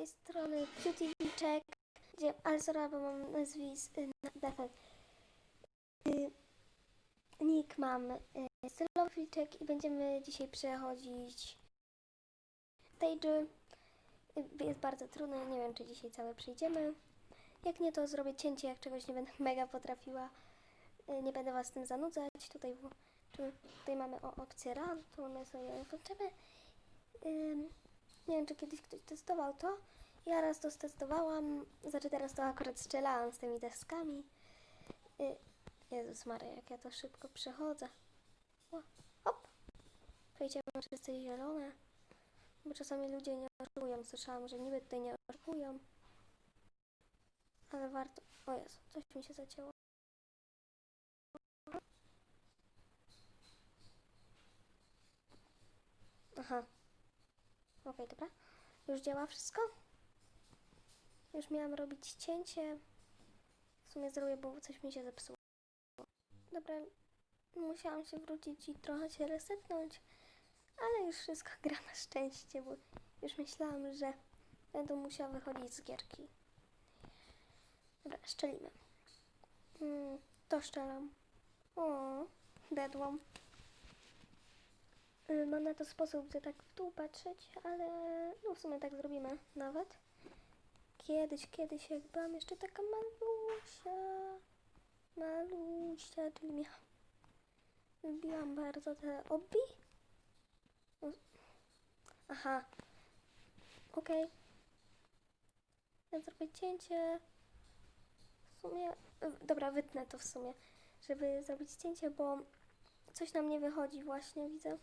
tej strony PewDiePiczek, gdzie Alzora, bo mam nazwisk, y, na- y, nick mam y, i będziemy dzisiaj przechodzić stage. Y, Jest bardzo trudne, nie wiem czy dzisiaj całe przejdziemy. Jak nie, to zrobię cięcie, jak czegoś nie będę mega potrafiła. Y, Nie będę Was z tym zanudzać. Tutaj, tutaj mamy opcję run, to my sobie włączymy. Ym, nie wiem, czy kiedyś ktoś testował to. Ja raz to stestowałam, znaczy teraz to akurat strzelałam z tymi deskami. Y, Jezus Maria, jak ja to szybko przechodzę. O, hop! Przejdziemy wszyscy zielone. Bo czasami ludzie nie oszukują. Słyszałam, że niby tutaj nie oszukują. Ale warto... O Jezu, coś mi się zacięło. Aha. Okej, dobra. Już działa wszystko? Już miałam robić cięcie. W sumie zrobię, bo coś mi się zepsuło. Dobra, musiałam się wrócić i trochę się resetnąć, ale już wszystko gra na szczęście, bo już myślałam, że będę musiała wychodzić z gierki. Dobra, szczelimy. Mm, to szczelam. O, dedłam. Y, Mam na to sposób, że tak w dół patrzeć, ale no w sumie tak zrobimy nawet. Kiedyś, kiedyś jak byłam jeszcze taka malusia, malusia, czyli miałam, lubiłam bardzo te obi. Aha, okej. Ja zrobię cięcie. W sumie, dobra, wytnę to w sumie, żeby zrobić cięcie, bo coś nam nie wychodzi właśnie, widzę.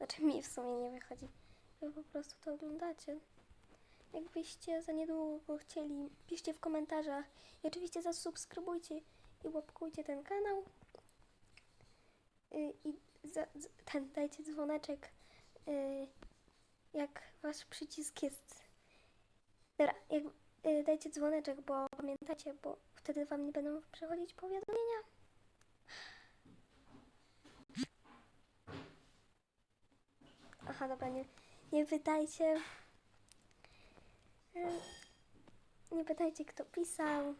Znaczy mi w sumie nie wychodzi. Wy po prostu to oglądacie. Jakbyście za niedługo chcieli, piszcie w komentarzach. I oczywiście zasubskrybujcie i łapkujcie ten kanał. Y, I za, ten, dajcie dzwoneczek, y, jak wasz przycisk jest. Dobra, jak, y, dajcie dzwoneczek, bo pamiętacie, bo wtedy wam nie będą przechodzić powiadomienia. Aha, dobra, nie, nie pytajcie. Em, Nie pytajcie, kto pisał.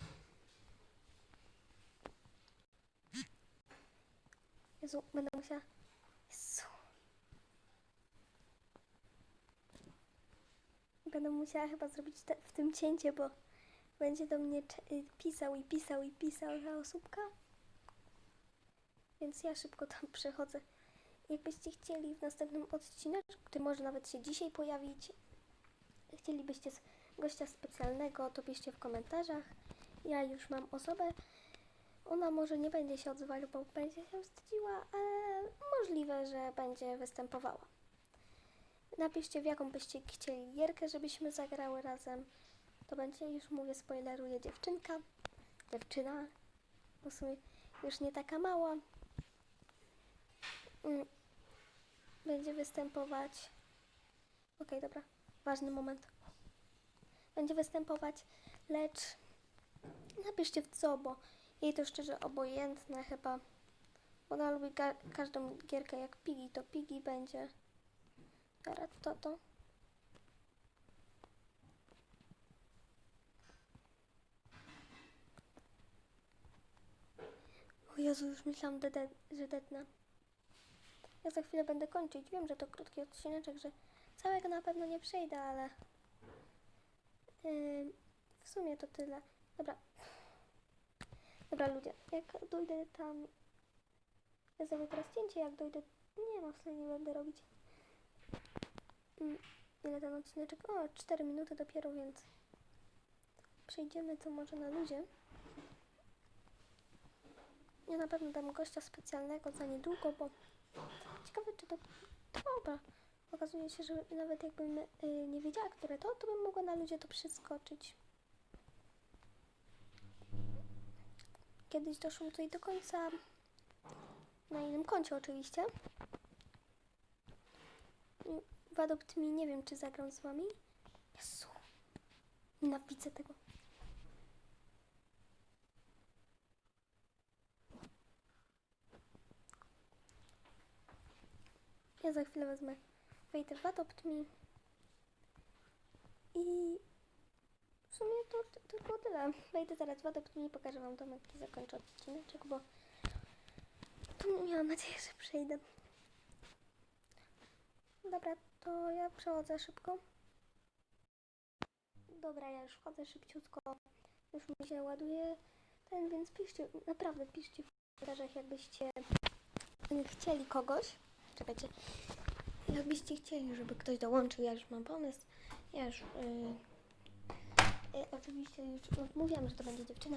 Jezu, będę musiała... Jezu. Będę musiała chyba zrobić te, w tym cięcie, bo będzie do mnie y, pisał i pisał i pisał ta osóbka. Więc ja szybko tam przechodzę. Jakbyście chcieli w następnym odcinku, który może nawet się dzisiaj pojawić, chcielibyście gościa specjalnego, to piszcie w komentarzach. Ja już mam osobę. Ona może nie będzie się odzywała, bo będzie się wstydziła, ale możliwe, że będzie występowała. Napiszcie, w jaką byście chcieli gierkę, żebyśmy zagrały razem. To będzie, już mówię, spoileruję, dziewczynka. Dziewczyna. W sumie już nie taka mała. Mm. Będzie występować. Okej, dobra. Ważny moment. Będzie występować, lecz napiszcie w co, bo jej to szczerze obojętne chyba. Ona lubi ka- każdą gierkę jak Piggy, to Piggy będzie. Teraz to to. O Jezu, już myślałam, że detnę. Ja za chwilę będę kończyć. Wiem, że to krótki odcineczek, że całego na pewno nie przejdę, ale yy, w sumie to tyle. Dobra. Dobra ludzie, jak dojdę tam... Ja zrobię teraz cięcie, jak dojdę... Nie no, w sumie nie będę robić. Mm, ile ten odcineczek? O, 4 minuty dopiero, więc... Przejdziemy to może na luzie. Ja na pewno dam gościa specjalnego za niedługo, bo ciekawe czy to... Dobra. Okazuje się, że nawet jakbym y, nie wiedziała, które to, to bym mogła na ludzie to przeskoczyć. Kiedyś doszłam tutaj do końca. Na innym koncie oczywiście. W Adopt Me nie wiem, czy zagram z wami. Jezu. Nienawidzę tego. Ja za chwilę wezmę. Wejdę w Adopt Me. to, to tylko tyle. Wejdę zaraz w wodę, później pokażę wam domek i zakończę odcineczek, bo tu miałam nadzieję, że przejdę. Dobra, to ja przechodzę szybko. Dobra, ja już wchodzę szybciutko. Już mi się ładuje ten, więc piszcie, naprawdę piszcie w komentarzach, jakbyście chcieli kogoś. Czekajcie. Jakbyście chcieli, żeby ktoś dołączył, ja już mam pomysł. Ja już... Yy, yy, oczywiście już mówiłam, że to będzie dziewczyna.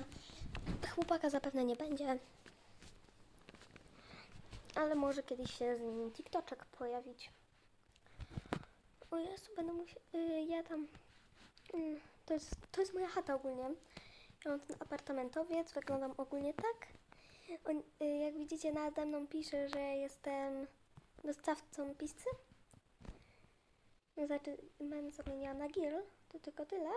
Chłopaka zapewne nie będzie. Ale może kiedyś się z nim TikToczek pojawić. O Jezu, będę musiał... Yy, ja tam... Yy, to, jest, to jest moja chata ogólnie. Ja mam ten apartamentowiec, wyglądam ogólnie tak. On, y, jak widzicie, nade mną pisze, że jestem dostawcą pizzy. Znaczy, mam zamieniła na grill, to tylko tyle.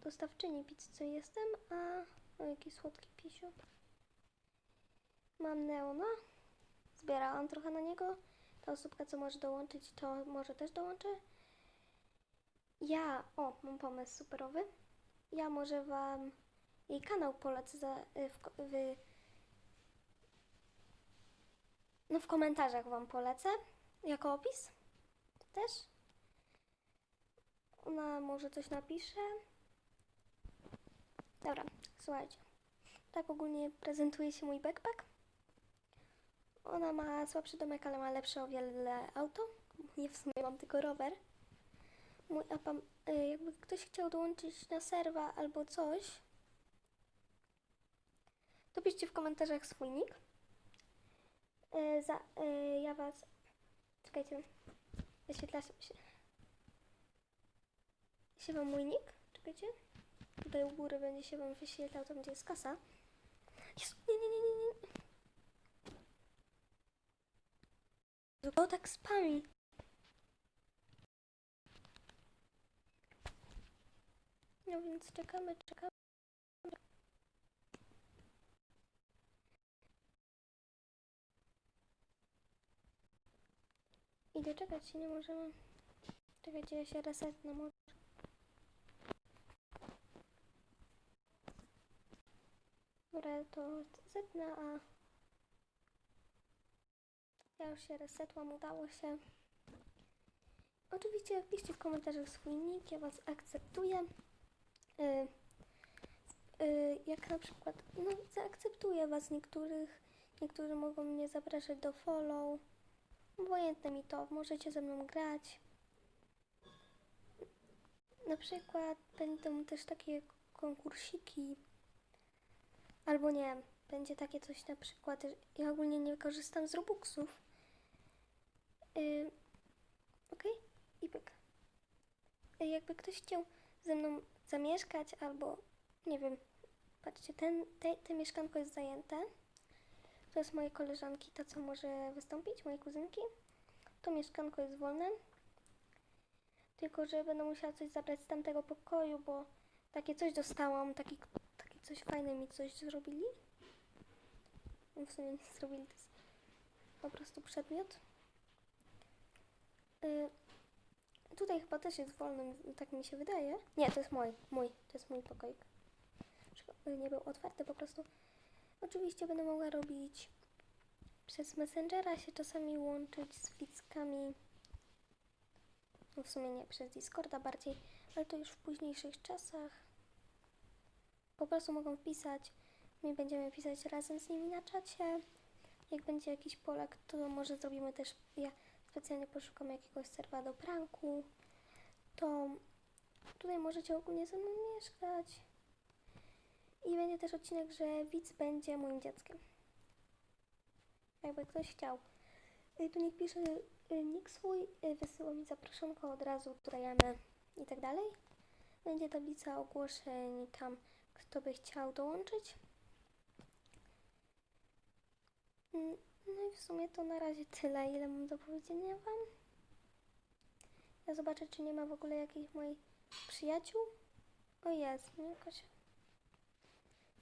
Dostawczyni pizzy jestem, a... O, jaki słodki pisiu. Mam Neona. Zbierałam trochę na niego. Ta osóbka, co może dołączyć, to może też dołączy. Ja, o, mam pomysł superowy. Ja może wam jej kanał polecę za, y, w, w, no w komentarzach wam polecę, jako opis też. Ona może coś napisze. Dobra, słuchajcie. Tak ogólnie prezentuje się mój backpack. Ona ma słabszy domek, ale ma lepsze o wiele auto. Nie w sumie mam tylko rower. Mój apam, y, jakby ktoś chciał dołączyć na serwa albo coś, to piszcie w komentarzach swój nick. Y, za, y, ja was... Czekajcie. Wyświetla się... się wam mój nick. Czekajcie. Tutaj u góry będzie się wam wyświetlał, tam gdzie jest kasa. Jezu, nie, nie, nie, nie, nie. Kto tak spami? No więc czekamy, czekamy. I doczekać się nie możemy. Czekajcie, ja się resetnę może. Dobra, to zetnę, a... Ja już się resetłam, udało się. Oczywiście piszcie w komentarzach swój nick, ja was akceptuję. Y, y, jak na przykład, no zaakceptuję was niektórych, niektórzy mogą mnie zapraszać do follow. Obojętne mi to, możecie ze mną grać. Na przykład będą też takie konkursiki. Albo nie, będzie takie coś na przykład, ja ogólnie nie korzystam z Robuxów. Yy, Okej, i pyk. Y, Jakby ktoś chciał ze mną zamieszkać albo, nie wiem, patrzcie, ten, te, te mieszkanko jest zajęte. To jest mojej koleżanki, ta co może wystąpić, mojej kuzynki. To mieszkanko jest wolne. Tylko, że będę musiała coś zabrać z tamtego pokoju, bo takie coś dostałam, taki, takie coś fajne mi coś zrobili. No W sumie nie zrobili, to jest po prostu przedmiot. Y, tutaj chyba też jest wolny, tak mi się wydaje. Nie, to jest mój, mój, to jest mój pokoik. Nie był otwarty po prostu. Oczywiście będę mogła robić przez Messengera się czasami łączyć z widzkami. No w sumie nie, przez Discorda bardziej, ale to już w późniejszych czasach. Po prostu mogą wpisać, my będziemy pisać razem z nimi na czacie. Jak będzie jakiś Polak, to może zrobimy też, ja specjalnie poszukam jakiegoś serwa do pranku. To tutaj możecie ogólnie ze mną mieszkać. I będzie też odcinek, że widz będzie moim dzieckiem. Jakby ktoś chciał. Y, Tu niech pisze y, nick swój, y, wysyła mi zaproszonko od razu, dodajemy i tak dalej. Będzie tablica ogłoszeń tam, kto by chciał dołączyć. Mm, No i w sumie to na razie tyle, ile mam do powiedzenia Wam. Ja zobaczę, czy nie ma w ogóle jakichś moich przyjaciół. O jest, nie? Jakaś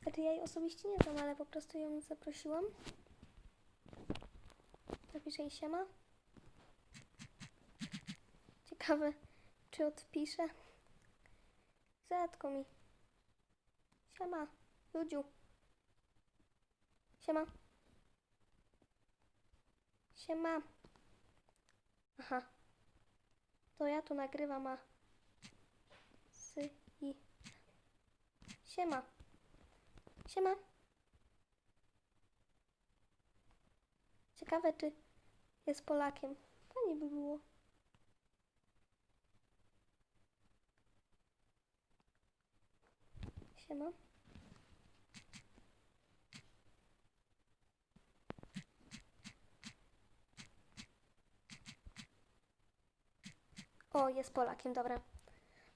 znaczy ja jej osobiście nie znam, ale po prostu ją zaprosiłam. Napiszę jej siema. Ciekawe, czy odpisze. Zatko mi. Siema, Ludziu. Siema. Siema. Aha. To ja tu nagrywam, a... Sy i... Siema. Siema. Ciekawe, czy jest Polakiem. Fajnie by było. Siema. O, jest Polakiem, dobra.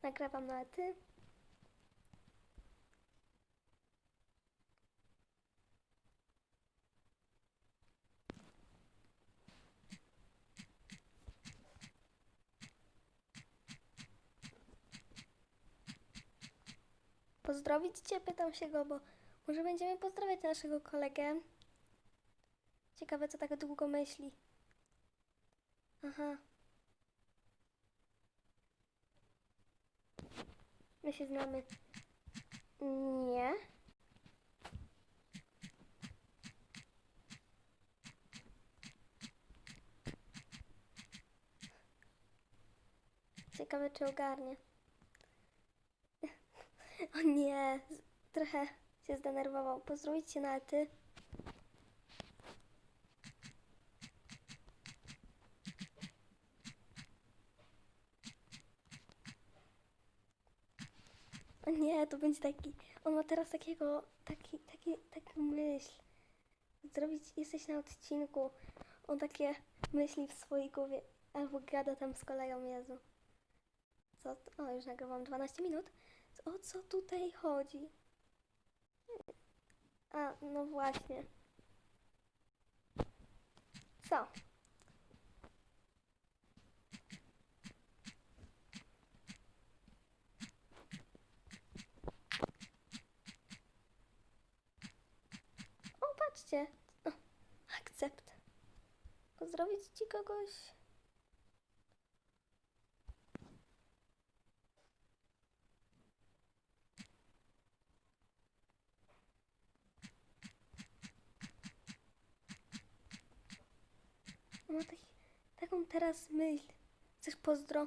Nagrywam na ty. Pozdrowić Cię? Pytam się go, bo może będziemy pozdrawiać naszego kolegę. Ciekawe, co tak długo myśli. Aha. My się znamy. Nie. Ciekawe, czy ogarnie. O nie, trochę się zdenerwował. Pozdrowić się na ty. O nie, to będzie taki. On ma teraz takiego, taki, taki, taką myśl. Zrobić, jesteś na odcinku. On takie myśli w swojej głowie. Albo gada tam z koleją, Jezu. Co? O, już nagrywam 12 minut. O co tutaj chodzi? A, no właśnie. Co? O, patrzcie. Akcept. Pozdrowić ci kogoś? Ma taki, taką teraz myśl. Chcesz pozdro?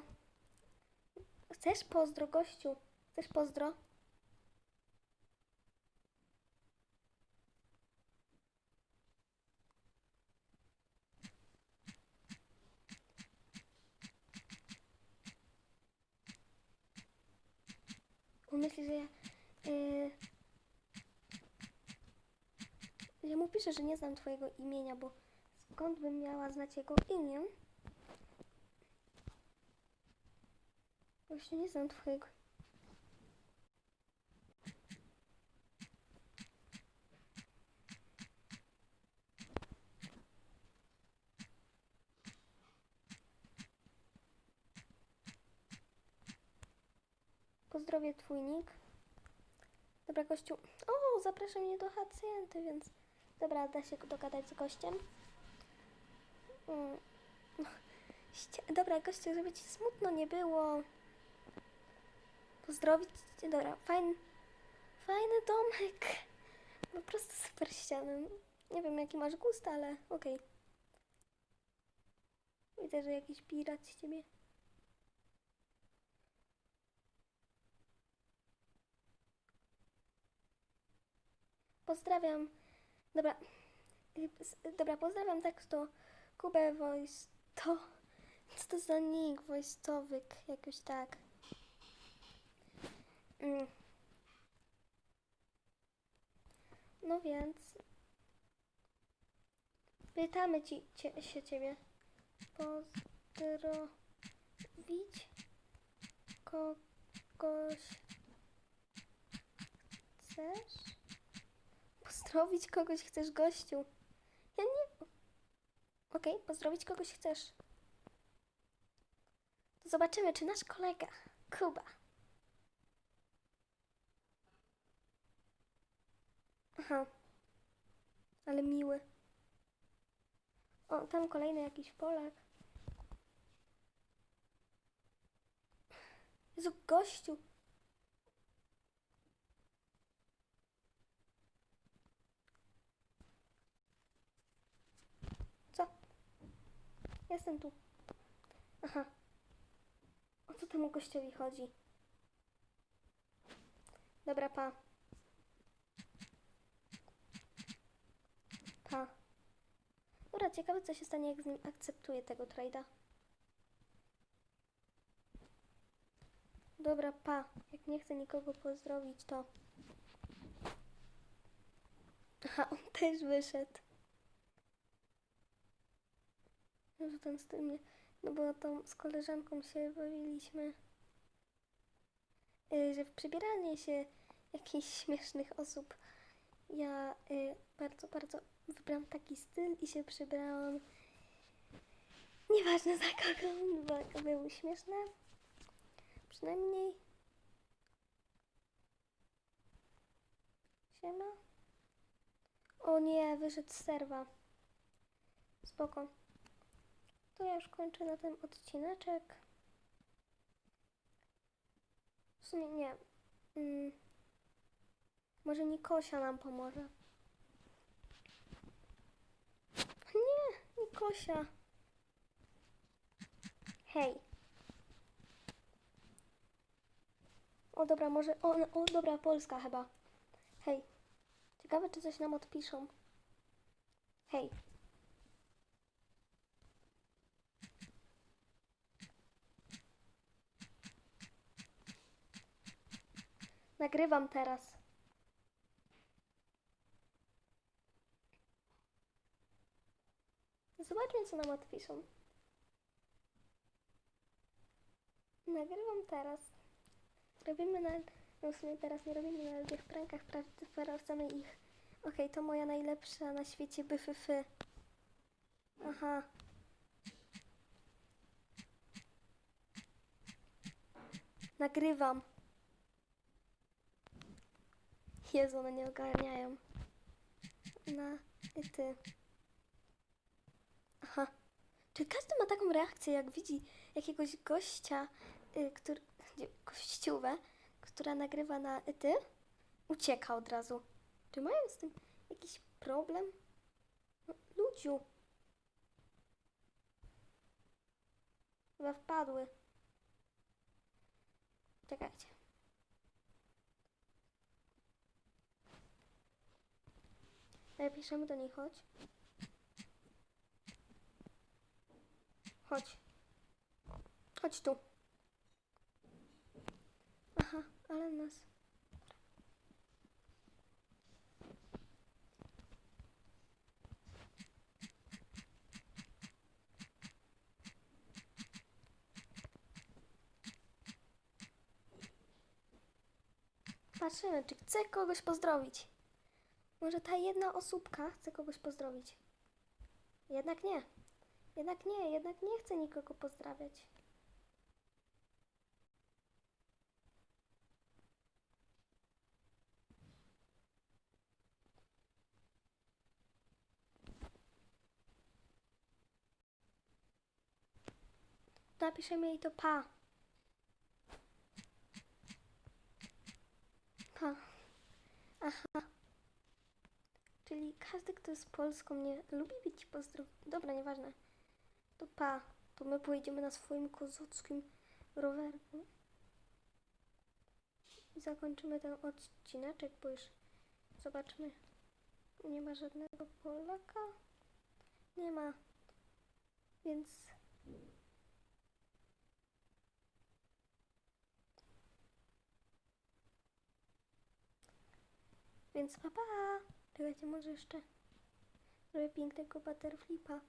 Chcesz pozdro, gościu? Chcesz pozdro? On że ja... Yy, ja mu piszę, że nie znam twojego imienia, bo skąd bym miała znać jego imię? Właśnie nie znam twojego. Pozdrowię twój nick. Dobra, gościu. O, zaprasza mnie do hacjenty, więc... Dobra, da się dogadać z gościem. Mm. Dobra, gościu, żeby ci smutno nie było. Pozdrowić cię. Dobra, fajny, fajny domek. Po prostu super ściany. Nie wiem, jaki masz gust, ale okej. Widzę, że jakiś pirat z ciebie. Pozdrawiam. Dobra. Dobra, pozdrawiam tak to Kubę Voice. To. Co to za nick wojskowyk? Jakoś tak. Mm. No więc. Pytamy ci, cie, się ciebie. Pozdrowić kogoś chcesz? Pozdrowić kogoś chcesz, gościu? Ja nie. Okej, pozdrowić kogoś chcesz. To zobaczymy, czy nasz kolega, Kuba. Aha. Ale miły. O, tam kolejny jakiś Polak. Jezu, gościu. Co? Jestem tu. Aha. O co temu gościowi chodzi? Dobra, pa. Dobra, ciekawe co się stanie, jak z nim akceptuję tego trade'a. Dobra, pa. Jak nie chcę nikogo pozdrowić, to... Aha, on też wyszedł. No, że ten z tym. No bo tą z koleżanką się bawiliśmy. Y, że w przybieranie się jakichś śmiesznych osób. Ja y, bardzo, bardzo wybrałam taki styl i się przybrałam. Nieważne za kogo, bo były śmieszne. Przynajmniej. Siema. O nie, wyszedł z serwa. Spoko. To ja już kończę na ten odcineczek. W sumie nie. Mm. Może Nikosia nam pomoże. Nie, Nikosia. Hej. O dobra, może. O, o dobra, Polska chyba. Hej. Ciekawe, czy coś nam odpiszą. Hej. Nagrywam teraz. Zobaczmy, co nam odpiszą. Nagrywam teraz. Robimy na... No w sumie teraz nie robimy na ludziach prankach? Sprawdzamy ich. Okej, to moja najlepsza na świecie byfyfy. Aha. Nagrywam. Jezu, one nie ogarniają. Na i ty. Czy każdy ma taką reakcję, jak widzi jakiegoś gościa, y, który, nie, gościówę, która nagrywa na ty? Ucieka od razu. Czy mają z tym jakiś problem? No, ludziu. Chyba wpadły. Czekajcie. Napiszemy do niej, chodź. Chodź. Chodź tu. Aha, ale nas. Patrzymy, czy chce kogoś pozdrowić. Może ta jedna osóbka chce kogoś pozdrowić. Jednak nie. Jednak nie, jednak nie chcę nikogo pozdrawiać. Napiszemy jej to pa. Pa. Aha. Czyli każdy, kto jest Polską, nie lubi być pozdrowiony. Dobra, nieważne. To pa. To my pojedziemy na swoim kozuckim rowerku. I zakończymy ten odcineczek, bo już zobaczmy. Nie ma żadnego Polaka. Nie ma. Więc Więc pa pa! Czekajcie, może jeszcze zrobię pięknego butterflipa.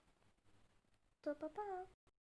To pa pa!